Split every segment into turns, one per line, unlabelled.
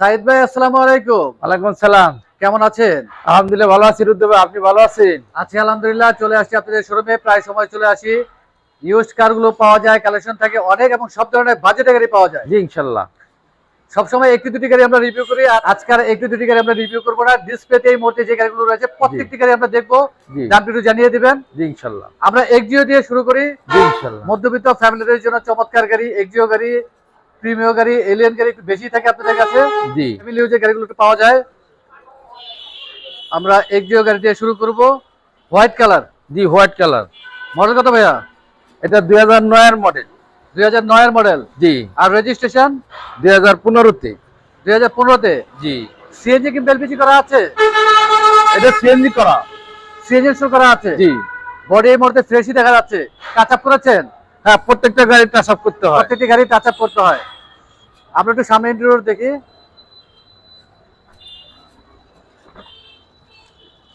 সাইদ ভাই আসসালামু আলাইকুম।
ওয়ালাইকুম সালাম।
কেমন আছেন?
আলহামদুলিল্লাহ ভালো আছি রুদ্র ভাই আপনি ভালো আছেন?
আছি আলহামদুলিল্লাহ চলে আসছি আপনাদের শোরুমে প্রায় সময় চলে আসি। ইউজ কারগুলো পাওয়া যায় কালেকশন থাকে অনেক এবং সব ধরনের বাজেট গাড়ি পাওয়া যায়।
জি ইনশাল্লাহ।
সবসময় একটি দুটি গাড়ি আমরা রিভিউ করি আর আজকাল একটি দুটি গাড়ি আমরা রিভিউ করব না। ডিসপ্লেতে এই মুহূর্তে যে গাড়িগুলো রয়েছে প্রত্যেকটি গাড়ি আমরা দেখব। দামটি একটু জানিয়ে দিবেন।
জি ইনশাল্লাহ।
আমরা এক্সিও দিয়ে শুরু করি।
জি ইনশাল্লাহ।
মধ্যবিত্ত ফ্যামিলিদের জন্য চমৎকার গাড়ি এক্সিও গাড়ি। প্রিমিয় গাড়ি এলিয়ান গাড়ি একটু বেশি থাকে আপনাদের কাছে?
জি।
ফ্যামিলি যে গাড়িগুলো একটু পাওয়া যায়। আমরা এক্সিও গাড়ি দিয়ে শুরু করব। White colour.
জি হোয়াইট কালার।
মডেল কত ভাইয়া?
এটা দুই হাজার নয়ের মডেল।
দুই হাজার নয়ের মডেল?
জি।
আর রেজিস্ট্রেশন
দুই হাজার পনেরোতে।
দুই হাজার পনেরোতে?
জি।
সিএনজি কিন্তু এলপিজি করা আছে?
এটা সিএনজি করা।
সিএনজি শুরু করা আছে?
জি।
বডি এই মুহূর্তে ফ্রেশই দেখা যাচ্ছে। টাচ আপ করেছেন?
হ্যাঁ প্রত্যেকটা গাড়ি টাচ আপ করতে হয়।
প্রত্যেকটি গাড়ি টাচ আপ করতে হয়। আমরা একটু সামনে ইন্টারভিউ দেখি।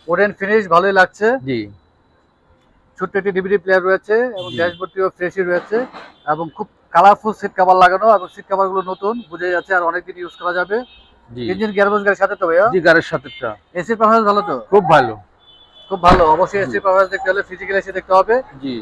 ওডেন ফিনিশ ভালোই লাগছে।
জি।
ছোট্ট একটি ডিভিডি প্লেয়ার রয়েছে এবং ড্যাশবোর্ডটিও ফ্রেশই রয়েছে এবং খুব কালারফুল সিট কভার লাগানো এবং সিট কভারগুলো নতুন বুঝে যাচ্ছে আর অনেকদিন ইউজ করা যাবে।
জি।
ইঞ্জিন গিয়ারবক্স গাড়ির সাথে তো ভাইয়া?
জি গাড়ির সাথেটা
এসির পারফরমেন্স ভালো তো?
খুব ভালো।
খুব ভালো অবশ্যই এসির পারফরমেন্স দেখতে হলে ফিজিক্যাল এসে দেখতে হবে।
জি।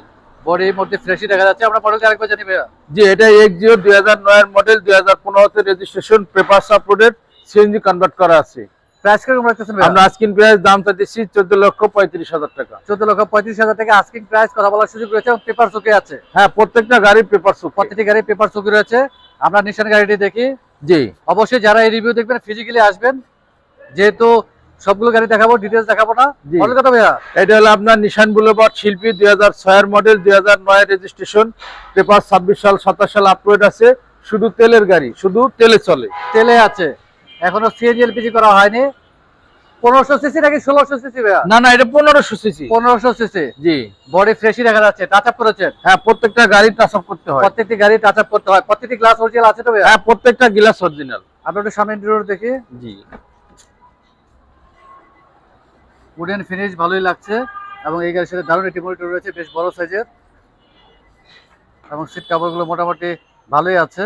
বডির মধ্যে ফ্রেশই দেখা যাচ্ছে। আমরা মডেলটা আরেকবার জানি ভাইয়া।
জি এটা এক্সিও দুই হাজার নয়ের মডেল দুই হাজার পনেরোতে registration paper uploaded CNG convert করা আছে।
প্রাইস কীরকম রাখতেছেন ভাইয়া?
আমরা আজকিন প্রাইস দাম চাইতেছি চোদ্দ লক্ষ পঁয়ত্রিশ হাজার টাকা।
চোদ্দ লক্ষ পঁয়ত্রিশ হাজার টাকা আস্কিং প্রাইস কথা বলার সুযোগ রয়েছে এবং পেপার চুকে আছে।
হ্যাঁ প্রত্যেকটা গাড়ি পেপার সুপ
প্রতিটি গাড়ি পেপার চুকি রয়েছে। আমরা নিশান গাড়িটি দেখি।
জি।
অবশ্যই যারা এই রিভিউ দেখবেন ফিজিক্যালি আসবেন। যেহেতু সবগুলো গাড়ি দেখাবো ডিটেলস দেখাবো না। মডেল কত ভাইয়া।
এটা হলো আপনার নিশান বুলেভার্ড শিল্পী দুই হাজার ছয়ের মডেল দুই হাজার নয়ের রেজিস্ট্রেশন পেপার ছাব্বিশ সাল সাতাশ সাল আপলোড আছে। শুধু তেলের গাড়ি শুধু তেলে চলে।
তেলে আছে। এখনও সিএনজি এলপিজি করা হয়নি। পনেরোশো সিসি নাকি ষোলোশো সিসি ভাইয়া?
না না এটা পনেরোশো সিসি
পনেরোশো সিসি
জি।
বডি ফ্রেশই দেখা যাচ্ছে টাচ আপ করেছেন?
হ্যাঁ প্রত্যেকটা গাড়ি টাচ আপ করতে হয়।
প্রত্যেকটি গাড়ি টাচ আপ করতে হয়। প্রত্যেকটি গ্লাস অরিজিনাল আছে তো ভাইয়া?
হ্যাঁ প্রত্যেকটা গ্লাস অরিজিনাল
একটু সামনে দেখি।
জি।
উডেন ফিনিশ ভালোই লাগছে এবং এই গাড়ির সাথে দারুণ একটি মনিটর রয়েছে বেশ বড় সাইজের এবং সিট কাভারগুলো মোটামুটি ভালোই আছে।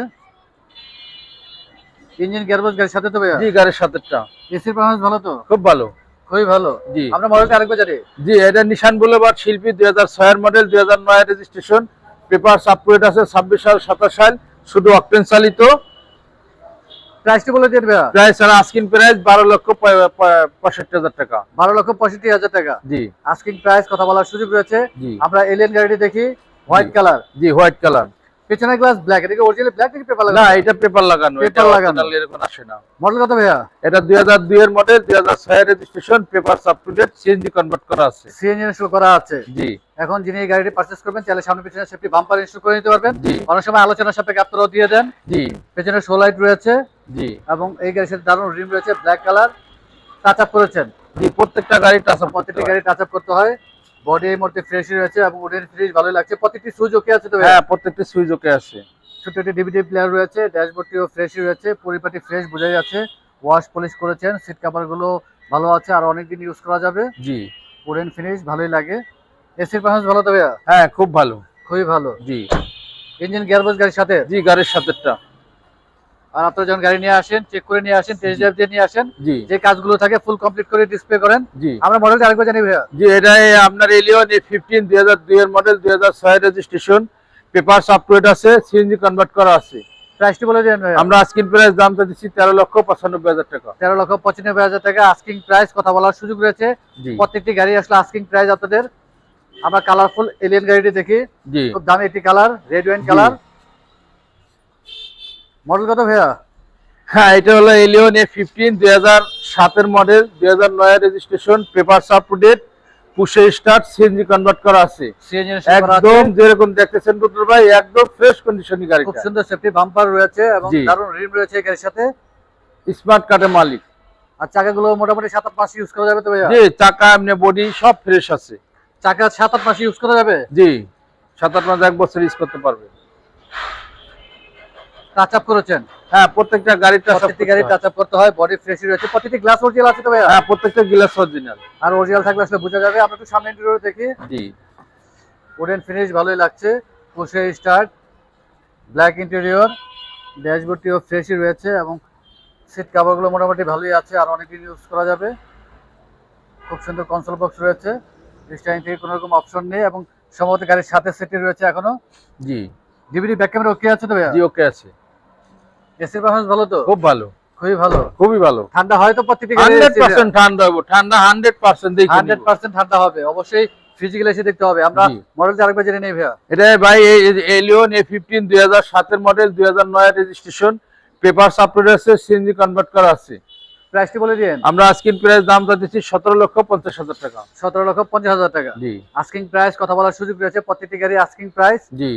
ইঞ্জিন গিয়ারবক্স গাড়ির সাথে তো ভাইয়া?
জি গাড়ির সাথেটা
এসির পারফরমেন্স ভালো তো?
খুব ভালো।
খুবই ভালো।
জি।
আমরা মডেলটা আরেকবার জানি?
জি এটা নিশান বুলেভার্ড শিল্পী দুই হাজার ছয়ের মডেল দুই হাজার নয়ের রেজিস্ট্রেশন পেপার আপলোড আছে ছাব্বিশ সাল সাতাশ সাল শুধু অকটেন চালিত।
প্রাইসটি বলে দিয়ে ভাইয়া
প্রাইস স্যার আস্কিং প্রাইস বারো লক্ষ পঁয়- পঁয়- পঁয়ষট্টি হাজার টাকা।
বারো লক্ষ পঁয়ষট্টি হাজার টাকা।
জি।
আস্কিং প্রাইস কথা বলার সুযোগ রয়েছে। আমরা এলিয়ান গাড়িটি দেখি হোয়াইট কালার
জি হোয়াইট কালার
পেছনের গ্লাস ব্ল্যাক এটা কি অরিজিনাল ব্ল্যাক নাকি পেপার
লাগানো?
না
এটা পেপার লাগানো এটা
লাগানো।
original এরকম আসে না।
মডেল কত ভাইয়া?
এটা দুই হাজার দুই এর মডেল দুই হাজার ছয়ের registration paper up to date CNG convert করা আছে।
সিএনজি ইনস্টল করা আছে।
জি।
এখন যিনি এই গাড়িটি পারচেস করবেন তাহলে সামনে পিছনে সেফটি বাম্পার ইনস্টল করে নিতে পারবেন।
জি।
অনেক সময় আলোচনার সাপেক্ষে আপনারাও দিয়ে দেন।
জি।
পেছনে শো লাইট রয়েছে।
জি।
এবং এই গাড়ির সাথে দারুণ রিম রয়েছে ব্ল্যাক কালার টাচ আপ করেছেন।
জি প্রত্যেকটা গাড়ি টাচ আপ
প্রত্যেকটি গাড়ি টাচ আপ করতে হয়। বডি এই মুহূর্তে ফ্রেশই রয়েছে এবং উডেন ফ্রিজ ভালোই লাগছে। প্রত্যেকটি সুইচ ওকে আছে তো
হ্যাঁ প্রত্যেকটা সুইচ ওকে আছে।
ছোট একটি ডিভিডি প্লেয়ার রয়েছে ড্যাশবোর্ডটিও ফ্রেশই রয়েছে পরিপাটি ফ্রেশ বোঝা যাচ্ছে। ওয়াশ পলিশ করেছেন সিট কাভারগুলো ভালো আছে আর অনেকদিন ইউজ করা যাবে।
জি।
উডেন ফিনিশ ভালোই লাগে। এসির পারফরমেন্স ভালো তো
হ্যাঁ খুব ভালো।
খুবই ভালো।
জি।
ইঞ্জিন গিয়ারবক্স গাড়ির সাথে?
জি গাড়ির সাথেটা
আর আপনারা যখন গাড়ি নিয়ে আসেন চেক করে নিয়ে আসেন টেস্ট ড্রাইভ দিয়ে নিয়ে আসেন যে কাজগুলো থাকে ফুল কমপ্লিট করে ডিসপ্লে করেন। আমরা মডেলটা আরেকবার জানি ভাইয়া।
জি এটা আপনার এলিয়ন এ ফিফটিন দুই হাজার দুই এর মডেল দুই হাজার ছয়ের রেজিস্ট্রেশন পেপার আপলোড আছে সিএনজি কনভার্ট করা আছে।
প্রাইসটি বলে দেন
আমরা আজকের প্রাইস দামটা দিচ্ছি তেরো লক্ষ পঁচানব্বই হাজার টাকা।
তেরো লক্ষ পঁচানব্বই হাজার টাকা আস্কিং প্রাইস কথা বলার সুযোগ রয়েছে। প্রত্যেকটি গাড়ি আসলে আস্কিং প্রাইস আপনাদের। আমরা কালারফুল এলিয়ান গাড়িটি দেখি। খুব দামি একটি colour red wine colour model কত ভাইয়া?
হ্যাঁ এটা হলো এলিয়ন এ ফিফটিন দুই হাজার সাতের মডেল দুই হাজার নয় registration paper up to date push start CNG convert করা আছে। একদম যেরকম দেখতেছেন রুদ্র ভাই একদম ফ্রেশ কন্ডিশনই
খুব সুন্দর সেফটি বাম্পার রয়েছে এবং
জি।
দারুণ রিম রয়েছে এই গাড়ির সাথে।
স্মার্ট কার্ডের মালিক।
আর চাকাগুলো মোটামুটি সাত আট মাস ইউজ করা যাবে তো ভাইয়া?
জি চাকা এমনি বডি সব ফ্রেশ আছে।
চাকা সাত আট মাস ইউজ করা যাবে?
জি সাত আট মাস এক বছর ইউজ করতে পারবে।
টাচ আপ করেছেন?
হ্যাঁ প্রত্যেকটা গাড়িটা
প্রত্যেকটি গাড়ি টাচ আপ করতে হয় বডি ফ্রেশই রয়েছে। প্রত্যেকটি গ্লাস অরিজিনাল আছে তো ভাইয়া?
হ্যাঁ প্রত্যেকটা গ্লাস অরিজিনাল
আর অরিজিনাল থাকলে আসলে বোঝা যাবে। আমরা একটু সামনে ইন্টারভিউ দেখি।
জি।
উডেন ফিনিশ ভালোই লাগছে। পুষে স্টার্ট ব্ল্যাক ইন্টেরিয়র ড্যাশবোর্ডটিও ফ্রেশই রয়েছে এবং সিট কাভারগুলো মোটামুটি ভালোই আছে আর অনেকদিন ইউজ করা যাবে। খুব সুন্দর কনসোল বক্স রয়েছে। স্টাইন থেকে কোনো রকম অপশন নেই এবং সম্ভবত গাড়ির সাথে সেটি রয়েছে এখনও।
জি।
ডিভিডি ব্যাক ক্যামেরা ওকে আছে তো ভাইয়া?
জি ওকে আছে।
এসির পারফরমেন্স ভালো তো?
খুব ভালো।
খুবই ভালো।
খুবই ভালো।
ঠান্ডা হয় তো প্রত্যেকটি
হান্ড্রেড পার্সেন্ট ঠান্ডা হব ঠান্ডা হান্ড্রেড পার্সেন্ট দেখে
হান্ড্রেড
নিবো।
পার্সেন্ট ঠান্ডা হবে। অবশ্যই ফিজিক্যাল এসে দেখতে হবে। আমরা। মডেলটা আরেকবার জেনে নেই ভাইয়া।
এটা ভাই এলিয়ন এ ফিফটিন দুই হাজার সাতের মডেল দুই হাজার নয় রেজিস্ট্রেশন পেপার আপলোড আছে সিএনজি কনভার্ট করা আছে।
প্রাইসটি বলে দিন
আমরা প্রাইস দিচ্ছি সতেরো লক্ষ পঞ্চাশ হাজার টাকা।
সতেরো লক্ষ পঞ্চাশ হাজার টাকা।
জি।
আস্কিং প্রাইস কথা বলার সুযোগ রয়েছে। প্রত্যেকটি গাড়ি আস্কিং প্রাইস
জি।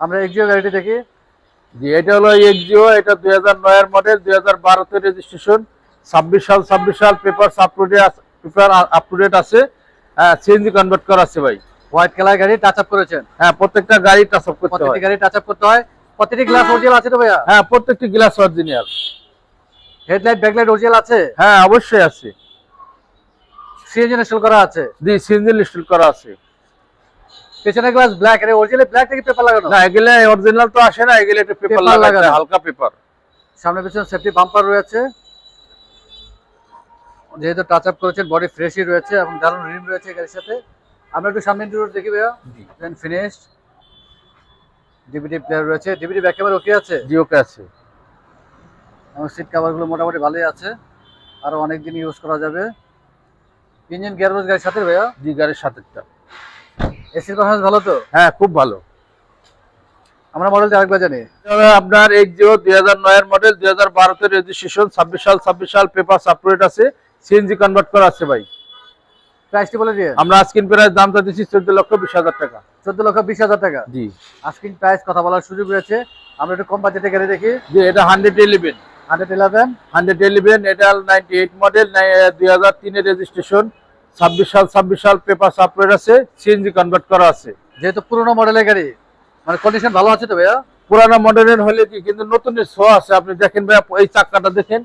আমরা এক্সিও গাড়িটি দেখি।
জি এটা হলো এক্সিও এটা দুই হাজার নয়ের মডেল দুই হাজার বারোতে রেজিস্ট্রেশন ছাব্বিশ সাল ছাব্বিশ সাল paper paper up to date আছে। হ্যাঁ সিএনজি কনভার্ট করা আছে ভাই।
হোয়াইট কালার গাড়ি টাচ আপ করেছেন?
হ্যাঁ প্রত্যেকটা গাড়ি টাচ আপ করতে হয়।
প্রত্যেকটি গাড়ি টাচ আপ করতে হয়। প্রত্যেকটি গ্লাস অরিজিনাল আছে তো ভাইয়া?
হ্যাঁ প্রত্যেকটি glass original
headlight backlight original আছে?
হ্যাঁ অবশ্যই আছে।
সিএনজি ইনস্টল করা আছে?
জি সিএনজি ইনস্টল করা আছে।
পেছনে গ্লাস ব্ল্যাক এর অরিজিনাল ব্ল্যাক থেকে পেপার লাগানো?
না এগুলো অরিজিনাল তো আসে না এগুলো একটা পেপার লাগানো। হালকা পেপার
সামনে পেছনে সেফটি বাম্পার রয়েছে। যেহেতু টাচ আপ করেছেন বডি ফ্রেশই রয়েছে এবং দারুণ রিম রয়েছে গাড়ির সাথে। আমরা একটু সামনে ইন্টারভিউ দেখি ভাইয়া। দেন ফিনিশড ডিভিডি প্লেয়ার রয়েছে। ডিভিডি ব্যাক ক্যামেরা ওকে আছে?
জি ওকে আছে।
এবং সিট কভারগুলো মোটামুটি ভালোই আছে। আরও অনেক দিন ইউজ করা যাবে। ইঞ্জিন গিয়ারবক্স গাড়ির সাথে ভাইয়া?
জি গাড়ির সাথেরটা।
এসির পারফরমেন্স ভালো তো?
হ্যাঁ খুব ভালো।
আমরা মডেলটা আরেকবার জানি।
আপনার এক্সিও দুই হাজার নয়ের মডেল দুই হাজার বারোতে রেজিস্ট্রেশন ছাব্বিশ সাল ছাব্বিশ সাল পেপার আপলোড আছে। সিএনজি কনভার্ট করা আছে ভাই।
প্রাইসটি বলে দিয়ে
আমরা আজকের প্রাইস দামটা দিচ্ছি চোদ্দ লক্ষ বিশ হাজার টাকা।
চোদ্দ লক্ষ বিশ হাজার টাকা।
জি।
আস্কিং প্রাইস কথা বলার সুযোগ রয়েছে। আমরা একটু কম বাজেটে গাড়ি দেখি।
যে এটা hundred eleven
hundred eleven
hundred eleven এটা নাইনটি এইট মডেল দুই হাজার তিনের রেজিস্ট্রেশন ছাব্বিশ সাল ছাব্বিশ সাল পেপার আপলোড আছে সিএনজি কনভার্ট করা আছে।
যেহেতু পুরোনো মডেলের গাড়ি মানে কন্ডিশন ভালো আছে তো ভাইয়া?
পুরানো মডেলের হলে কি কিন্তু নতুনের শো আছে আপনি দেখেন ভাইয়া এই চাকাটা দেখেন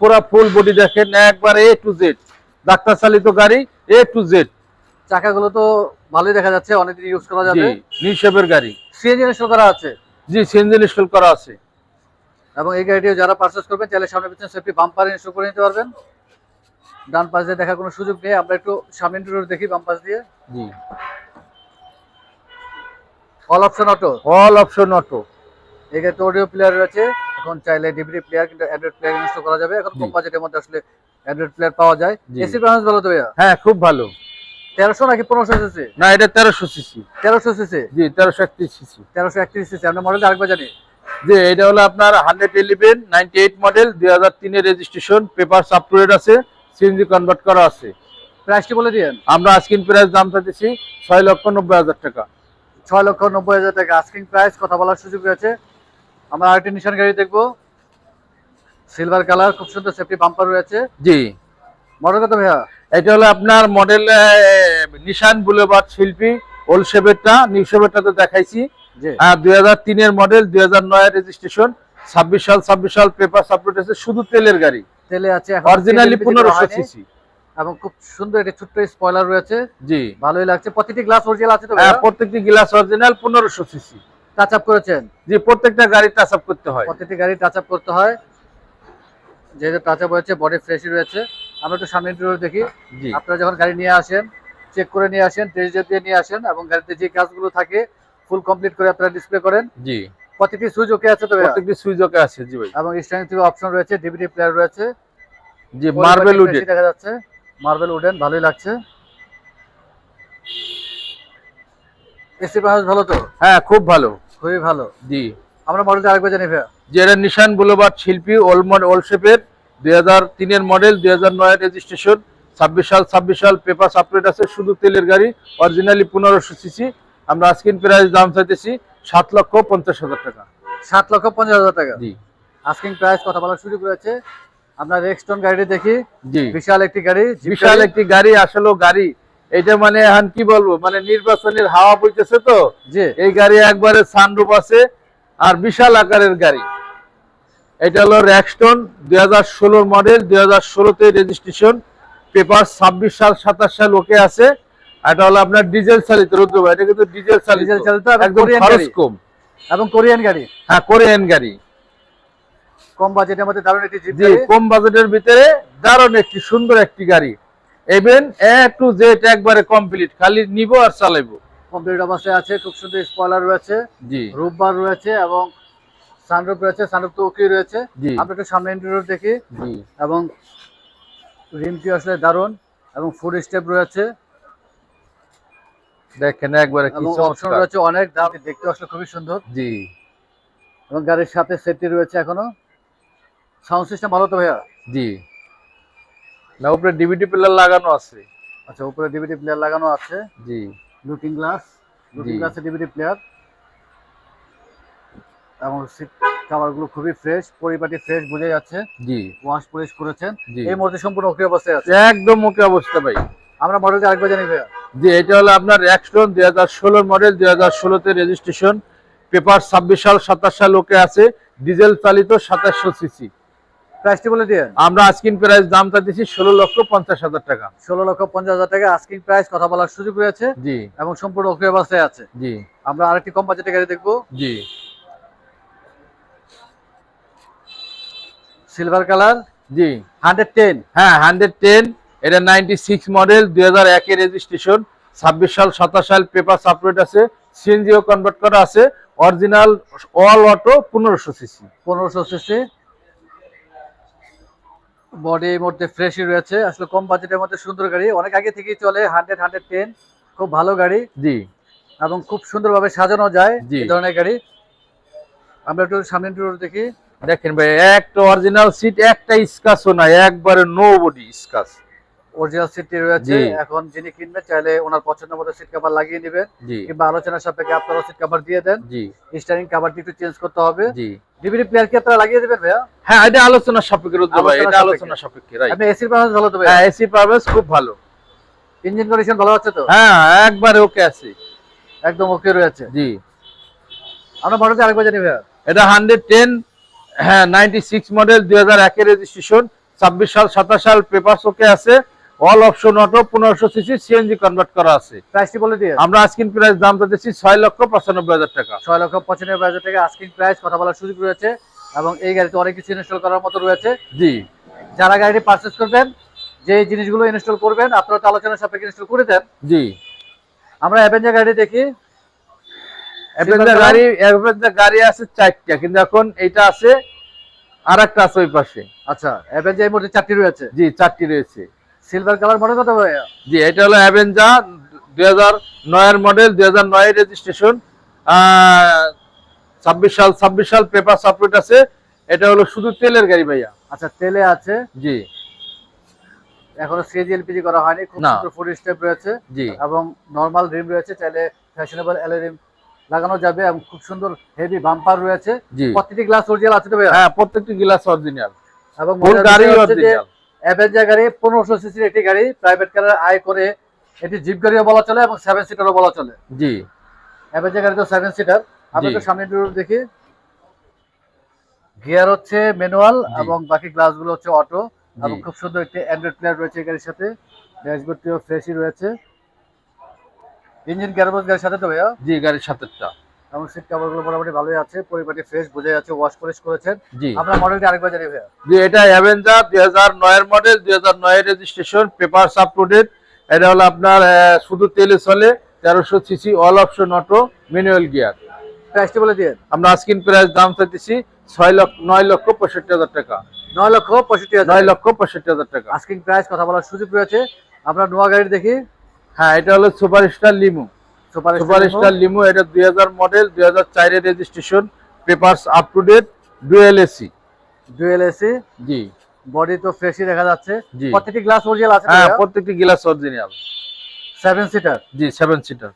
পুরা ফুল বডি দেখেন একবার এ টু জেড ডাক্তার চালিত গাড়ি এ টু জেড
চাকাগুলো তো ভালোই দেখা যাচ্ছে অনেকদিন ইউজ করা যাবে।
নিশেপের গাড়ি।
সিএনজি ইনস্টল করা আছে?
জি সিএনজি ইনস্টল করা আছে।
এবং এই গাড়িটিও যারা পারচেস করবেন চাইলে সামনে পিছনে সেফটি বাম্পার ইনস্টল করে নিতে পারবেন। ডান পাশ দিয়ে দেখার কোনো সুযোগ নেই। আমরা একটু সামনে রোড দেখি বাম পাশ দিয়ে।
জি।
All option auto
all option auto
গাড়িতে অডিও প্লেয়ার রয়েছে। এখন চাইলে ডিভিডি প্লেয়ার কিন্তু অ্যান্ড্রয়েড প্লেয়ার ইনস্টল করা যাবে। এখন কম বাজেটের মধ্যে আসলে অ্যান্ড্রয়েড প্লেয়ার পাওয়া যায়। এসি পারফরমেন্স ভালো তো ভাইয়া?
হ্যাঁ খুব ভালো।
তেরোশো নাকি পনেরোশো সিসি
না এটা তেরোশো সিসি
তেরোশো সিসি
জি তেরোশো একত্রিশ সিসি
তেরোশো একত্রিশ সিসি আমরা মডেল আরেকবার জানি।
যে এটা হলো আপনার hundred eleven ninety eight model দুই হাজার তিনের রেজিস্ট্রেশন পেপার আপলোড আছে। সিএনজি কনভার্ট করা আছে।
প্রাইসটি বলে দিয়েন।
আমরা আজকিন প্রাইস দাম চাইতেছি ছয় লক্ষ নব্বই হাজার টাকা।
ছয় লক্ষ নব্বই হাজার টাকা আস্কিং প্রাইস কথা বলার সুযোগ রয়েছে। আমরা আরেকটি নিশান গাড়ি দেখব। সিলভার কালার খুব সুন্দর সেফটি বাম্পার রয়েছে।
জি।
মডেল কত ভাইয়া?
এটা হলো আপনার মডেল নিশান বুলেবার্ড শিল্পী ওল্ড শেপেরটা নিউ শেপেরটা তো দেখাইছি। দুই হাজার তিনের মডেল দুই হাজার নয়ের রেজিস্ট্রেশন ছাব্বিশ সাল ছাব্বিশ সাল পেপার আপলোড আছে শুধু তেলের গাড়ি।
তেলে আছে
অরিজিনালি
তেল বিক্রি করা
পনেরোশো
হয়নি।
সিসি।
এবং খুব সুন্দর একটি ছোট্ট স্পয়লার রয়েছে।
জি।
ভালোই লাগছে। প্রতিটি গ্লাস অরিজিনাল আছে তো
হ্যাঁ প্রত্যেকটি গ্লাস অরিজিনাল পনেরোশো সিসি।
টাচ আপ করেছেন?
জি প্রত্যেকটা গাড়ি টাচ আপ করতে হয়।
গাড়ি টাচ আপ করতে হয়। যেহেতু টাচ আপ হয়েছে বডি ফ্রেশই রয়েছে। আমরা একটু সামনে দেখি।
জি।
আপনারা যখন গাড়ি নিয়ে আসেন চেক করে নিয়ে আসেন টেস্ট দিয়ে নিয়ে আসেন এবং গাড়িতে যে কাজগুলো থাকে ফুল কমপ্লিট করে আপনারা ডিসপ্লে করেন।
জি।
প্রতিটি সুইচ ওকে আছে তো?
প্রত্যেকটি সুইচ ওকে আছে জি ভাই।
এবং স্ট্যান্ড থেকে অপশন রয়েছে ডিভিডি প্লেয়ার রয়েছে।
জি মার্বেল উডেন
দেখা যাচ্ছে। মার্বেল উডেন ভালোই লাগছে। এসি পাহাজ ভালো তো?
হ্যাঁ খুব ভালো।
খুবই ভালো।
জি।
আমরা মডেলটা আরেকবার জানি ভাইয়া।
যেটা নিশান বুলেবার্ড শিল্পী ওল্ড মডেল ওল্ড শেপের দুই হাজার তিনের মডেল দুই হাজার রেজিস্ট্রেশন ছাব্বিশ সাল ছাব্বিশ সাল পেপার আপলোড আছে শুধু তেলের গাড়ি অরিজিনালি পনেরোশো সিসি আমরা আজকিন প্রাইস দাম চাইতেছি সাত লক্ষ পঞ্চাশ হাজার টাকা।
সাত লক্ষ পঞ্চাশ হাজার টাকা।
জি।
আস্কিং প্রাইস কথা বলার শুরু রয়েছে আমরা রেক্সটন গাড়িটি দেখি।
জি।
বিশাল একটি গাড়ি
বিশাল একটি গাড়ি আসলে গাড়ি। এটা মানে এখন কি বলব মানে নির্বাচনের হাওয়া বইতেছে তো।
জি।
এই গাড়ি একবারে সানরুপ আছে আর বিশাল আকারের গাড়ি। এটা হলো র্যাকস্টোন দুই হাজার ষোলোর মডেল দুই হাজার ষোলোতে রেজিস্ট্রেশন পেপার ছাব্বিশ সাল সাতাশ সাল ওকে আছে। এটা হলো আপনার ডিজেল চালিত রুদ্র ভাই এটা কিন্তু ডিজেল চালিত।
ডিজেল চালিত
একদম খরচ কম।
এবং কোরিয়ান গাড়ি।
হ্যাঁ কোরিয়ান গাড়ি।
কম বাজেটের মধ্যে দারুণ একটি জিপ
জি কম বাজেটের ভিতরে দারুণ একটি সুন্দর একটি গাড়ি। এভেন এ টু জেড একবারে কমপ্লিট খালি নিব আর চালাইবো।
কমপ্লিট অবস্থায় আছে খুব সুন্দর স্পয়লার রয়েছে
জি।
রূপবার রয়েছে এবং রয়েছে তো ওকে রয়েছে। আমরা একটু সামনে ইন্টেরিয়র দেখি।
জি।
এবং রিমটি আসলে দারুণ এবং ফুড স্টেপ রয়েছে।
দেখেন একবারে কি
অপশন রয়েছে অনেক দাম দেখতে আসলে খুবই সুন্দর।
জি।
এবং গাড়ির সাথে সেফটি রয়েছে এখনও। সাউন্ড সিস্টেম ভালো তো ভাইয়া?
জি। না উপরে ডিভিডি প্লেয়ার লাগানো আছে।
আচ্ছা উপরে ডিভিডি প্লেয়ার লাগানো আছে।
জি।
লুকিং গ্লাস লুকিং গ্লাসে ডিভিডি প্লেয়ার এবং সিট কাভারগুলো খুবই ফ্রেশ পরিপাটি ফ্রেশ বোঝা যাচ্ছে।
জি।
ওয়াশ পলিশ করেছেন। এই মুহূর্তে সম্পূর্ণ ওকে অবস্থায় আছে।
একদম ওকে অবস্থা ভাই।
আমরা মডেলটা আরেকবার জানি ভাইয়া।
জি এটা হলো আপনার এক্সটন দুই হাজার ষোলোর মডেল দুই হাজার ষোলোতে রেজিস্ট্রেশন পেপার ছাব্বিশ সাল সাতাশ সাল ওকে আছে। ডিজেল চালিত সাতাশশো সিসি
প্রাইসটি বলে দিয়ে
আমরা আজকিন প্রাইস দামটা দিচ্ছি ষোলো লক্ষ পঞ্চাশ হাজার টাকা।
ষোলো লক্ষ পঞ্চাশ হাজার টাকা আস্কিং প্রাইস কথা বলার সুযোগ রয়েছে
জি।
এবং সম্পূর্ণ অবস্থায় আছে।
জি।
আমরা আরেকটি কম বাজেটের গাড়ি দেখব।
জি।
সিলভার কালার
জি।
হান্ড্রেড টেন
হ্যাঁ হান্ড্রেড টেন এটা নাইনটি সিক্স মডেল দুই হাজার একের রেজিস্ট্রেশন ছাব্বিশ সাল সাতাশ সাল পেপার সাপোর্ট আছে সিএনজিও কনভার্ট করা আছে অরিজিনাল অল অটো পনেরোশো সিসি
পনেরোশো সিসি বডি মধ্যে ফ্রেশই রয়েছে। আসলে কম বাজেটের মধ্যে সুন্দর গাড়ি। অনেক আগে থেকেই চলে হান্ড্রেড হান্ড্রেড টেন খুব ভালো গাড়ি।
জি।
এবং খুব সুন্দরভাবে সাজানো যায়
জি।
এই ধরনের গাড়ি। আমরা একটু সামনে টুর দেখি।
দেখেন ভাই একটা অরিজিনাল সিট একটা স্কাচও নাই একবারে নো বডি স্কাচ
অরিজিনাল সিটটি রয়েছে। এখন যিনি কিনবেন চাইলে ওনার পছন্দ মতো সিট কভার লাগিয়ে নেবেন কিংবা আলোচনার সাপেক্ষে আপনারা সিট কভার দিয়ে দেন। স্টারিং কভারটি একটু চেঞ্জ করতে হবে। ডিভিডি প্লেয়ার কি আপনারা লাগিয়ে দেবেন ভাইয়া?
হ্যাঁ এটা আলোচনা সাপেক্ষে ভাই এটা
সাপেক্ষে।
আলোচনা সাপেক্ষে রাইট
আপনি এসির পারফরমেন্স ভালো তো
হ্যাঁ
ভাইয়া
এসি পারফরমেন্স খুব ভালো।
ইঞ্জিন কন্ডিশন ভালো আছে তো?
হ্যাঁ একবারে ওকে আছে।
একদম ওকে রয়েছে।
জি।
আমরা মডেলটা আরেকবার জানি ভাইয়া।
এটা হান্ড্রেড টেন হ্যাঁ নাইনটি সিক্স মডেল দুই হাজার একের রেজিস্ট্রেশন ছাব্বিশ সাল সাতাশ সাল পেপার ওকে আছে। অল অপশন অটো পনেরোশো সিসি সিএনজি কনভার্ট করা আছে।
প্রাইসটি বলে দিয়ে?
আমরা আজকিন প্রাইস দামটা দিচ্ছি ছয় লক্ষ পঁচানব্বই হাজার টাকা।
ছয় লক্ষ পঁচানব্বই হাজার টাকা আস্কিং প্রাইস কথা বলার সুযোগ রয়েছে এবং এই গাড়িতে অনেক কিছু ইনস্টল করার মতো রয়েছে।
জি।
যারা গাড়িটি পারচেস করবেন যে জিনিসগুলো ইনস্টল করবেন আপনারা তো আলোচনার সাপেক্ষে ইনস্টল করে দেন।
জি।
আমরা অ্যাভেঞ্জার গাড়ি দেখি।
অ্যাভেঞ্জার গাড়ি অ্যাভেঞ্জার গাড়ি আছে চারটা কিন্তু এখন এইটা আছে আর একটা আছে ওই পাশে।
আচ্ছা অ্যাভেঞ্জার মধ্যে চারটি রয়েছে।
জি চারটি রয়েছে।
সিলভার কালার মডেল কত ভাইয়া?
জি এটা হলো অ্যাভেঞ্জার দুই হাজার নয়ের মডেল দুই হাজার নয়ের রেজিস্ট্রেশন ছাব্বিশ সাল ছাব্বিশ সাল পেপার সাপোর্ট আছে। এটা হলো শুধু তেলের গাড়ি ভাইয়া।
আচ্ছা তেলে আছে।
জি।
এখনও সিএনজি এলপিজি করা হয়নি খুব সুন্দর ফুড স্টেপ রয়েছে
জি।
এবং নরমাল রিম রয়েছে চাইলে ফ্যাশনেবল এল রিম লাগানো যাবে এবং খুব সুন্দর হেভি বাম্পার রয়েছে।
জি।
প্রতিটি গ্লাস অরিজিনাল আছে তো ভাইয়া?
হ্যাঁ প্রত্যেকটি গ্লাস অরিজিনাল
এবং
গাড়ি অরিজিনাল
অ্যাভেঞ্জার গাড়ি পনেরোশো সিসির একটি গাড়ি প্রাইভেট কারের আয় করে এটি জিপ গাড়িও বলা চলে এবং সেভেন সিটারও বলা চলে।
জি।
অ্যাভেঞ্জার গাড়ি তো সেভেন সিটার আমরা তো সামনে দেখি। গিয়ার হচ্ছে ম্যানুয়াল এবং বাকি গ্লাসগুলো হচ্ছে অটো এবং খুব সুন্দর একটি অ্যান্ড্রয়েড প্লেয়ার রয়েছে এই গাড়ির সাথে। ড্যাশবোর্ডটিও ফ্রেশই রয়েছে। ইঞ্জিন গ্যারবোজ গাড়ির সাথে তো ভাইয়া?
জি গাড়ির সাথেরটা।
এবং সিট কাভারগুলো মোটামুটি ভালোই আছে পরিপাটি ফ্রেশ বোঝা যাচ্ছে ওয়াশ পলিশ করেছেন।
জি।
আমরা মডেলটি আরেকবার জানি ভাইয়া।
জি এটা অ্যাভেঞ্জার মডেল দুই হাজার নয়ের রেজিস্ট্রেশন পেপার আপলোডেড এটা হলো আপনার শুধু তেলে চলে তেরোশো CC all option auto manual gear
প্রাইসটি বলে দিয়ে
আমরা আজকিন প্রাইস দাম চাইতেছি লক্ষ নয় লক্ষ পঁয়ষট্টি হাজার টাকা।
নয় লক্ষ পঁয়ষট্টি হাজার।
নয় লক্ষ পঁয়ষট্টি হাজার টাকা।
আস্কিং প্রাইস কথা বলার সুযোগ রয়েছে। আমরা নোয়া গাড়ি দেখি।
হ্যাঁ এটা হলো সুপার স্টার লিমু
সুপার
সুপার স্টার লিমু এটা দুই হাজার মডেল দুই হাজার চারের registration paper up to date dual AC
dual AC
G.
Body তো ফ্রেশই দেখা যাচ্ছে। প্রত্যেকটি গ্লাস অরিজিনাল আছে
হ্যাঁ প্রত্যেকটি গ্লাস অরিজিনাল
সেভেন সিটার
জি সেভেন সিটার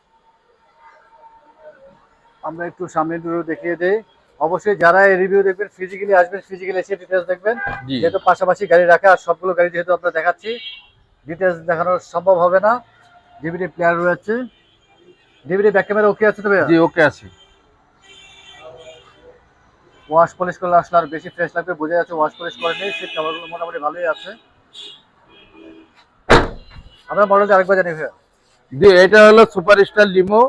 আমরা একটু সামনে দূরে দেখিয়ে দেই। অবশ্যই যারা এই রিভিউ দেখবেন ফিজিক্যালি আসবেন ফিজিক্যালি এসে ডিটেলস দেখবেন। যেহেতু পাশাপাশি গাড়ি রাখা আর সবগুলো গাড়ি যেহেতু আমরা দেখাচ্ছি ডিটেলস দেখানো সম্ভব হবে না। ডিভিডি প্লেয়ার রয়েছে। ডিভিডি ব্যাক ক্যামেরা ওকে আছে তো ভাইয়া?
জি ওকে আছে।
ওয়াশ পলিশ করলে আসলে আর বেশি ফ্রেশ লাগবে বোঝা যাচ্ছে ওয়াশ পলিশ করে নেই সিট কাভারগুলো মোটামুটি ভালোই আছে। আমরা মডেলটা আরেকবার জানি ভাইয়া।
জি এটা হলো সুপার স্টার লিমো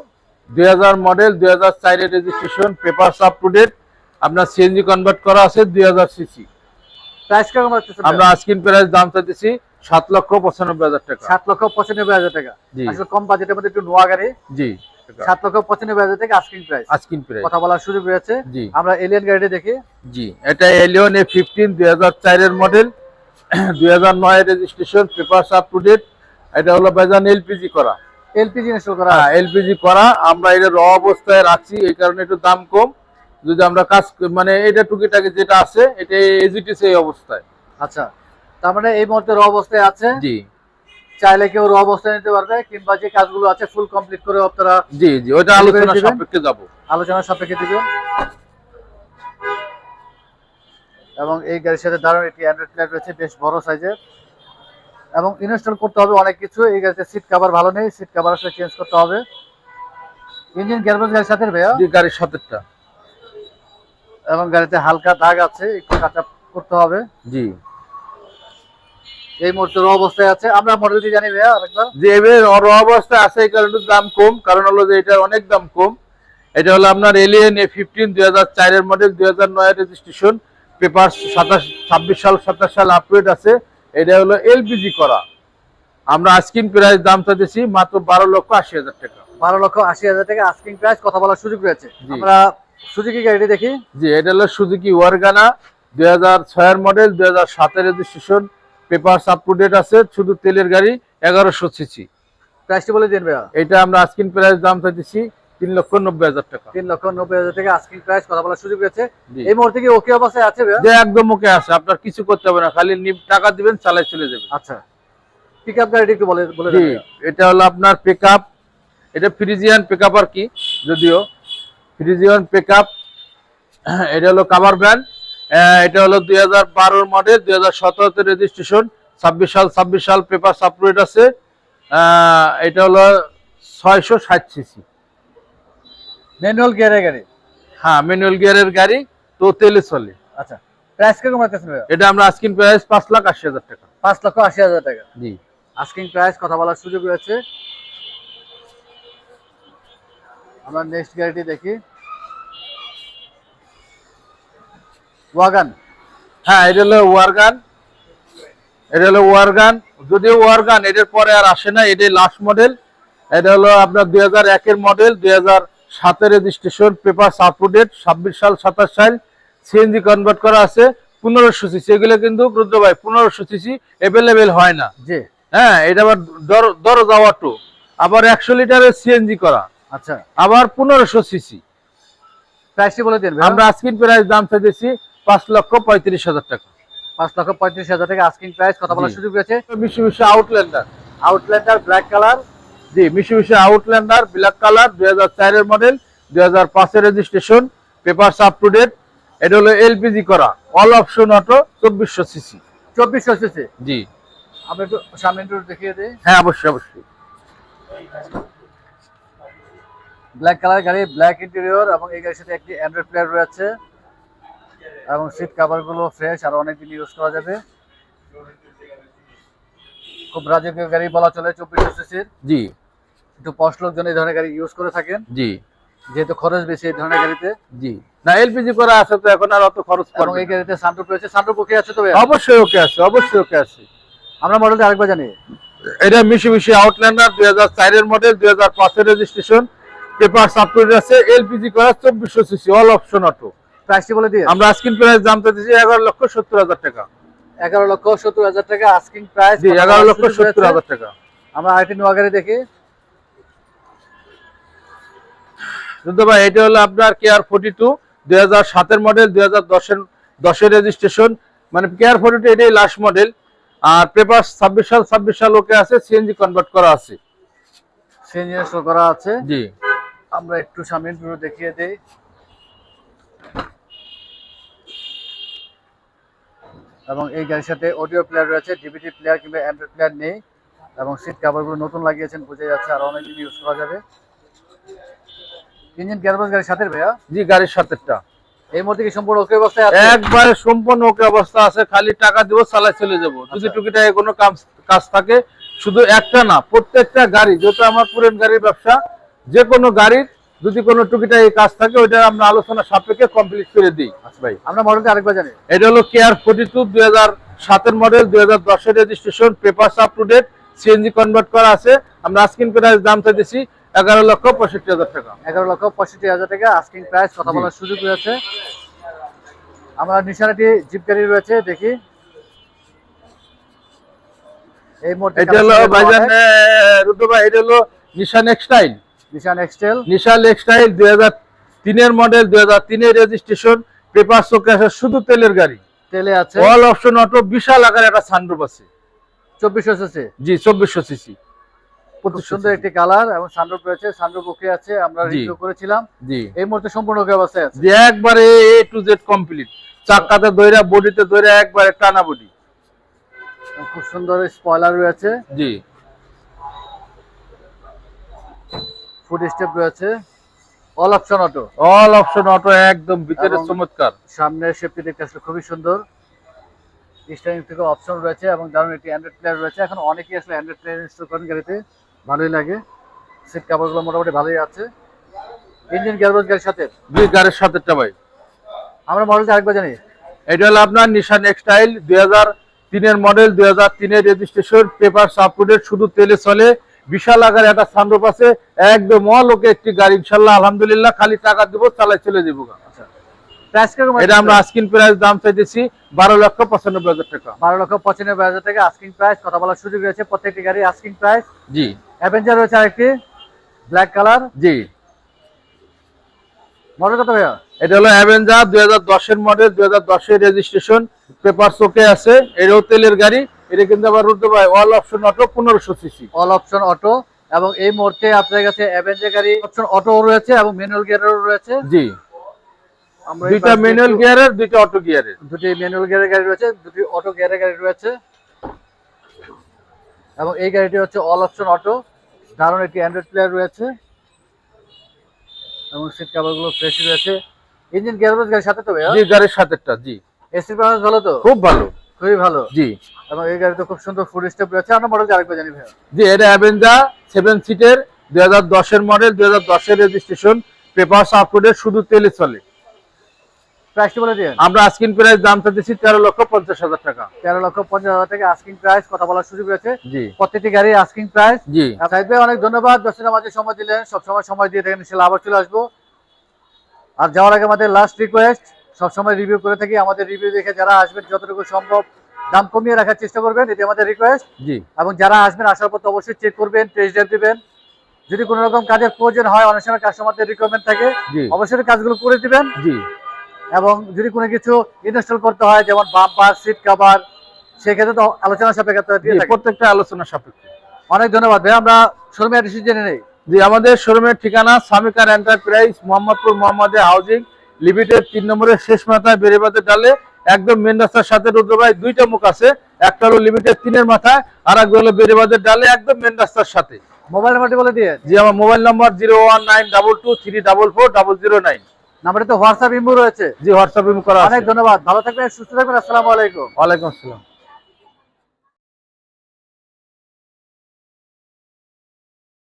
দুই হাজার মডেল দুই হাজার চারের registration paper up to date আপনার সিএনজি কনভার্ট করা আছে দুই হাজার সিসি
প্রাইস কেমন
আমরা আস্কিন প্রাইস দাম চাইতেছি সাত লক্ষ পঁচানব্বই হাজার টাকা।
সাত লক্ষ পঁচানব্বই হাজার টাকা। আসলে কম বাজেটের মধ্যে একটু নোয়া গাড়ি।
জি।
সাত লক্ষ পঁচানব্বই হাজার টাকা আস্কিং প্রাইস
প্রাইস
কথা বলার সুযোগ রয়েছে।
জি।
আমরা এলিয়ান গাড়িটা দেখি।
জি। এটা এলিয়ন এ ফিফটিন দুই হাজার চারের মডেল দুই হাজার নয় registration papers up to date এটা হলো বাইজান এলপিজি করা।
এলপিজি ইনস্টল করা।
হ্যাঁ এলপিজি করা। আমরা এটা র অবস্থায় রাখছি। এই কারণে একটু দাম কম। যদি আমরা কাজ মানে এটা টুকিটাকি যেটা আছে এটা এজিটিস এই অবস্থায়।
আচ্ছা। তার মানে এই মুহূর্তে র অবস্থায় আছে।
জি।
চাইলে কেউ র অবস্থায় নিতে পারবে কিংবা যে কাজগুলো আছে ফুল কমপ্লিট করে আপনারা
জি জি ওটা আলোচনা সাপেক্ষে যাব।
আলোচনা সাপেক্ষে দিবেন। এবং এই গাড়ির সাথে দারুণ একটি অ্যান্ড্রয়েড প্লেয়ার রয়েছে বেশ বড় সাইজের এবং ইনস্টল করতে হবে অনেক কিছু এই গাড়িতে সিট কভার ভালো নেই সিট কভার আসলে চেঞ্জ করতে হবে। ইঞ্জিন গ্যারবেজ গাড়ির সাথে ভাইয়া?
জি গাড়ির সাতেরটা
এবং গাড়িতে হালকা দাগ আছে একটু কাটা করতে হবে।
জি।
এই মুহূর্তে র অবস্থায় আছে। আমরা মডেলটি জানি ভাইয়া আরেকবার।
যে র অবস্থায় আছে এই কারণে দাম কম। কারণ হলো যে এটা অনেক দাম কম। এটা হলো আপনার এলিয়েন এ ফিফটিন দুই হাজার চারের মডেল দুই হাজার নয় রেজিস্ট্রেশন পেপার সাতাশ ছাব্বিশ সাল সাতাশ সাল আপডেট আছে। এটা হলো এলপিজি করা। আমরা আস্কিন প্রাইস দাম চাইতেছি মাত্র বারো লক্ষ আশি হাজার টাকা।
বারো লক্ষ আশি হাজার টাকা আস্কিং প্রাইস কথা বলার সুযোগ রয়েছে। আমরা সুজুকি গাড়িটি দেখি।
জি এটা হলো সুজুকি ওয়ারগানা দুই হাজার ছয়ের মডেল দুই হাজার সাতের registration paper up to date আছে শুধু তেলের গাড়ি এগারোশো সিসি
প্রাইসটি বলে দিন ভাইয়া।
এটা আমরা আস্কিন প্রাইস দাম চাইতেছি তিন লক্ষ নব্বই হাজার টাকা।
তিন লক্ষ নব্বই হাজার টাকা আস্কিং প্রাইস কথা বলার সুযোগ রয়েছে। এই মুহূর্তে কি ওকে অবস্থায় আছে ভাইয়া?
যে একদম ওকে আছে আপনার কিছু করতে হবে না খালি নিব টাকা দিবেন চালাই চলে যাবে।
আচ্ছা। পিক আপ গাড়িটি একটু বলে বলে
এটা হলো আপনার পিক এটা ফ্রিজিয়ান পিক আর কি যদিও। ফ্রিজিয়ান পিক এটা হলো কাভার ভ্যান এটা হলো দুই হাজার বারোর মডেল দুই হাজার সতেরোতে রেজিস্ট্রেশন ছাব্বিশ সাল ছাব্বিশ সাল পেপার সাপোর্ট আছে। এটা হলো ছয়শো ষাট সিসি
ম্যানুয়াল গিয়ারের গাড়ি?
হ্যাঁ ম্যানুয়াল গিয়ারের গাড়ি তো তেলে চলে।
আচ্ছা প্রাইস কীরকম রাখতেছেন
এটা আমরা আস্কিন প্রাইস পাঁচ লাখ আশি হাজার টাকা।
পাঁচ লক্ষ আশি হাজার টাকা?
জি।
আস্কিং প্রাইস কথা বলার সুযোগ রয়েছে। আমরা নেক্সট গাড়িটি দেখি। ওয়াগান।
হ্যাঁ এটা হলো ওয়ারগান। এটা হলো ওয়ারগান। যদিও ওয়ারগান এটার পরে আর আসে না এটাই লাস্ট মডেল এটা হলো আপনার দুই হাজার একের মডেল দুই হাজার সাতের রেজিস্ট্রেশন পেপার আপডেট ছাব্বিশ সাল সাতাশ সাল। সিএনজি কনভার্ট করা আছে পনেরোশো সিসি এগুলো কিন্তু রুদ্র ভাই পনেরোশো সিসি অ্যাভেলেবেল হয় না।
জি।
হ্যাঁ এটা আবার দর দর যাওয়া টু আবার একশো লিটারের সিএনজি করা।
আচ্ছা।
আবার পনেরোশো সিসি
প্রাইসটি বলে দিন
আমরা আজকিন প্রাইস দাম চাইতেছি পাঁচ লক্ষ পঁয়ত্রিশ হাজার টাকা।
পাঁচ লক্ষ পঁয়ত্রিশ হাজার টাকা আস্কিং প্রাইস কথা বলার। সুযোগ রয়েছে।
মিশু মিশু আউটল্যান্ডার
আউটল্যান্ডার ব্ল্যাক কালার
জি মিশু মিশু আউটল্যান্ডার ব্ল্যাক কালার দুই হাজার চারের মডেল দুই হাজার পাঁচের registration paper up to date এটা হলো এলপিজি করা। অল অপশন অটো চব্বিশশো সিসি
চব্বিশশো সিসি
জি।
আমরা একটু সামনে একটু দেখিয়ে দিই।
হ্যাঁ অবশ্যই অবশ্যই।
ব্ল্যাক কালার গাড়ি ব্ল্যাক ইন্টেরিয়র এবং এই গাড়ির সাথে একটি অ্যান্ড্রয়েড প্লেয়ার রয়েছে। এবং সিট কাভারগুলো ফ্রেশ আর অনেকদিন ইউজ করা যাবে। খুব রাজকীয় গাড়ি বলা চলে চব্বিশশো সিসির
জি।
একটু পশ লোকজন এই ধরনের গাড়ি ইউজ করে থাকেন।
জি।
যেহেতু খরচ বেশি এই ধরনের গাড়িতে।
জি। না এলপিজি করা আছে তো এখন আর অত খরচ
এবং এই গাড়িতে সানরুফ রয়েছে। সানরুফ ওকে আছে তো
অবশ্যই ওকে আছে অবশ্যই ওকে আছে।
আমরা মডেলটা আরেকবার জানি
এটা মিশি মিশি আউটল্যান্ডার দুই হাজার চারের মডেল দুই হাজার পাঁচের রেজিস্ট্রেশন পেপার সাপোর্ট আছে এলপিজি করা চব্বিশশো সিসি অল অপশন অটো
প্রাইসটি বলে দিয়ে
আমরা আজকিন প্রাইস দাম চাইতেছি এগারো লক্ষ সত্তর হাজার টাকা।
এগারো লক্ষ সত্তর হাজার টাকা আস্কিং প্রাইস
এগারো লক্ষ সত্তর হাজার টাকা।
আমরা আরেকটি নোয়া দেখি।
কিন্তু ভাই এটা হলো আপনার কেয়ার ফোর্টি টু দুই হাজার সাতের মডেল দুই হাজার দশের দশের রেজিস্ট্রেশন মানে কেয়ার ফোর্টি টু এটাই লাস্ট মডেল আর পেপার ছাব্বিশ সাল ছাব্বিশ সাল ওকে আছে সিএনজি কনভার্ট করা আছে।
সিএনজি করা আছে।
জি।
আমরা একটু সামনে দেখিয়ে দেই। এবং এই গাড়ির সাথে অডিও প্লেয়ার রয়েছে ডিভিডি প্লেয়ার কিংবা অ্যান্ড্রয়েড প্লেয়ার নেই এবং সিট কাভারগুলো নতুন লাগিয়েছেন বোঝা যাচ্ছে আর অনেকদিন ইউজ করা যাবে। ইঞ্জিন গিয়ারবক্স গাড়ির সাথে ভাইয়া?
জি গাড়ির সাতেরটা
এই মুহূর্তে কি সম্পূর্ণ ওকে অবস্থায় আছে?
একবারে সম্পূর্ণ ওকে অবস্থা আছে খালি টাকা দিব চালাই চলে যাব। যদি
আচ্ছা।
টুকিটাকে কোনো কাজ কাজ থাকে শুধু একটা না প্রত্যেকটা গাড়ি যেহেতু আমার পুরেন গাড়ির ব্যবসা যে কোনো গাড়ির যদি কোনো টুকিটা এই কাজ থাকে ওইটা আমরা আলোচনা সাপেক্ষে কমপ্লিট করে দিই।
আচ্ছা ভাই আমরা মডেলটা আরেকবার জানি।
এটা হলো কেয়ার ফোর্টি টু দুই হাজার সাতের মডেল দুই হাজার দশের registration paper up to date CNG convert করা আছে। আমরা আস্কিন প্রাইস দাম চাইতেছি এগারো লক্ষ পঁয়ষট্টি হাজার টাকা।
এগারো লক্ষ পঁয়ষট্টি হাজার টাকা আস্কিং প্রাইস কথা বলার সুযোগ রয়েছে। আমরা নিশানাটি জিপ গাড়ি রয়েছে দেখি। এই মুহূর্তে
এটা হলো ভাইজান রুদ্র ভাই এটা হলো নিশান এক্সটাইল
নিশান এক্সটেল
নিশান এক্সটাইল দুই হাজার তিনের মডেল দুই হাজার তিনের রেজিস্ট্রেশন পেপার চোখে শুধু তেলের গাড়ি।
তেলে আছে?
অল অপশন অটো বিশাল আকারে একটা সানরুফ আছে।
চব্বিশশো সিসি?
জি চব্বিশশো সিসি।
খুব সুন্দর একটি কালার এবং সানরুফ রয়েছে সানরুফ ওকে আছে আমরা রিভিউ করেছিলাম।
জি।
এই মুহূর্তে সম্পূর্ণ ওকে অবস্থায় আছে?
যে একবারে এ টু জেড কমপ্লিট চাকাতে দইরা বডিতে দইরা একবারে টানা বডি।
খুব সুন্দর স্পয়লার রয়েছে।
জি।
ফুড স্টেপ রয়েছে। All option auto
all option auto একদম ভিতরে চমৎকার।
সামনের সেফটি দেখতে আসলে খুবই সুন্দর। স্টারিং থেকে অপশন রয়েছে এবং দারুণ একটি অ্যান্ড্রয়েড প্লেয়ার রয়েছে। এখন অনেকেই আসলে অ্যান্ড্রয়েড প্লেয়ার ইনস্টল করেন গাড়িতে ভালোই লাগে। সিট কাভারগুলো মোটামুটি ভালোই আছে। ইঞ্জিন গ্যারোজ গাড়ির সাথে?
জি গাড়ির সাথেরটা ভাই।
আমরা মডেলটা আরেকবার জানি।
এটা হলো আপনার নিশান এক্সটাইল দুই হাজার তিনের মডেল দুই হাজার তিনের রেজিস্ট্রেশন পেপার সাপোর্টেড শুধু তেলে চলে। বিশাল আকারে একটা সানরূপ আছে। একদম অলোকে একটি গাড়ি ইনশাল্লাহ আলহামদুলিল্লাহ খালি টাকা দিব চালাই চলে যাব
আচ্ছা। প্রাইস
এটা আমরা আস্কিন প্রাইস দাম চাইতেছি বারো লক্ষ পঁচানব্বই হাজার টাকা।
বারো লক্ষ পঁচানব্বই হাজার টাকা আস্কিং প্রাইস কথা বলার সুযোগ রয়েছে প্রত্যেকটি গাড়ি আস্কিং প্রাইস
জি।
অ্যাভেঞ্জার রয়েছে আরেকটি ব্ল্যাক কালার
জি।
মডেল কত ভাইয়া?
এটা হলো অ্যাভেঞ্জার দুই হাজার দশের মডেল দুই হাজার দশের রেজিস্ট্রেশন পেপার চোখে আছে। এটাও তেলের গাড়ি। এটা কিন্তু আবার রুদ্র ভাই অল অপশন অটো পনেরোশো সিসি
অল অপশন অটো এবং এই মুহূর্তে আপনার কাছে অ্যাভেঞ্জার গাড়ি অপশন অটো রয়েছে এবং ম্যানুয়াল গিয়ারও রয়েছে।
জি। দুইটা ম্যানুয়াল গিয়ারের দুইটা অটো গিয়ারের
দুটি ম্যানুয়াল গিয়ারের গাড়ি রয়েছে দুটি অটো গিয়ারের গাড়ি রয়েছে। এবং এই গাড়িটি হচ্ছে অল অপশন অটো দারুণ একটি অ্যান্ড্রয়েড প্লেয়ার রয়েছে। এবং সিট কাভারগুলো ফ্রেশ রয়েছে। ইঞ্জিন গিয়ারবক্স গাড়ির সাথে তো
জি গাড়ির সাথেরটা জি।
এসি পারফরমেন্স ভালো তো?
খুব ভালো।
খুবই ভালো।
জি।
এবং এই গাড়িতে খুব সুন্দর ফুড স্টেপ রয়েছে। আমরা মডেল আরেকবার জানি ভাইয়া।
জি এটা সেভেন সিটের দুই হাজার দশের মডেল দুই হাজার দশের রেজিস্ট্রেশন পেপার সাপোর্টেড শুধু তেলে চলে।
প্রাইসটি বলে দিন
আমরা প্রাইস দাম তেরো লক্ষ পঞ্চাশ হাজার টাকা।
তেরো লক্ষ পঞ্চাশ হাজার টাকা আস্কিং প্রাইস কথা বলার সুযোগ রয়েছে।
জি।
প্রত্যেকটি গাড়ি আস্কিং প্রাইস
জি।
সাইদ অনেক ধন্যবাদ। সময় দিলেন। সবসময় সময় দিয়ে থাকেন ইনশাল্লাহ আবার চলে আসব। আর যাওয়ার আগে আমাদের লাস্ট রিকোয়েস্ট সবসময় রিভিউ করে থাকি। আমাদের রিভিউ দেখে যারা আসবেন যতটুকু সম্ভব দাম কমিয়ে রাখার চেষ্টা করবেন। এটি আমাদের রিকোয়েস্ট
জি।
এবং যারা আসবেন আসার পর তো অবশ্যই চেক করবেন টেস্ট ড্রাইভ দিবেন। যদি কোনো রকম কাজের প্রয়োজন হয় অনেক সময় কাস্টমারদের রিকোয়ারমেন্ট থাকে অবশ্যই কাজগুলো করে দিবেন।
জি।
এবং যদি কোনো কিছু ইনস্টল করতে হয় যেমন বাম্পার সিট কভার সেক্ষেত্রে তো আলোচনা সাপেক্ষে
প্রত্যেকটা আলোচনা সাপেক্ষে।
অনেক ধন্যবাদ। ভাই আমরা শোরুমে অ্যাড্রেস জেনে নেই।
জি আমাদের শোরুমের ঠিকানা সামিকার এন্টারপ্রাইজ মোহাম্মদপুর মোহাম্মদে হাউজিং লিমিটেড তিন নম্বরের শেষ মাথায় বেড়েবাদের ডালে একদম মেন রাস্তার সাথে রুদ্র ভাই দুইটা মুখ আছে। একটা হলো লিমিটেড তিনের মাথায় আর একটা হলো বেড়েবাদের ডালে একদম মেন রাস্তার সাথে।
মোবাইল নাম্বারটি বলে দিয়ে।
জি আমার mobile number zero one nine double two three double four double zero nine.
নাম্বারে তো হোয়াটসঅ্যাপ ইমো রয়েছে।
জি হোয়াটসঅ্যাপ ইমো করা
অনেক ধন্যবাদ ভালো থাকবেন সুস্থ থাকবেন আসসালামু আলাইকুম।
ওয়ালাইকুম আসসালাম।